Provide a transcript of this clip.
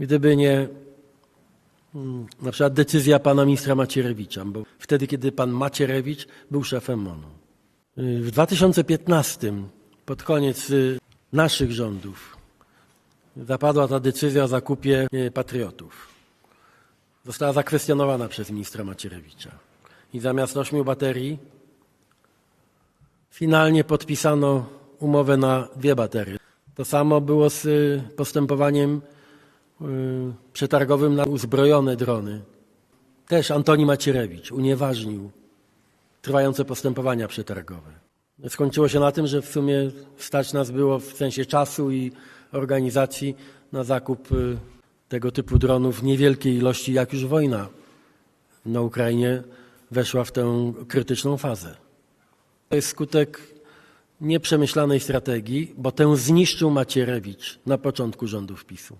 gdyby nie mm, na przykład decyzja pana ministra Macierewicza, bo wtedy, kiedy pan Macierewicz był szefem MONU. Y, W 2015, pod koniec y, naszych rządów, zapadła ta decyzja o zakupie y, patriotów. Została zakwestionowana przez ministra Macierewicza. I zamiast ośmiu baterii finalnie podpisano umowę na dwie baterie. To samo było z postępowaniem przetargowym na uzbrojone drony. Też Antoni Macierewicz unieważnił trwające postępowania przetargowe. Skończyło się na tym, że w sumie stać nas było w sensie czasu i organizacji na zakup y, tego typu dronów niewielkiej ilości, jak już wojna na Ukrainie weszła w tę krytyczną fazę. To jest skutek nieprzemyślanej strategii, bo tę zniszczył Macierewicz na początku rządów PiSu.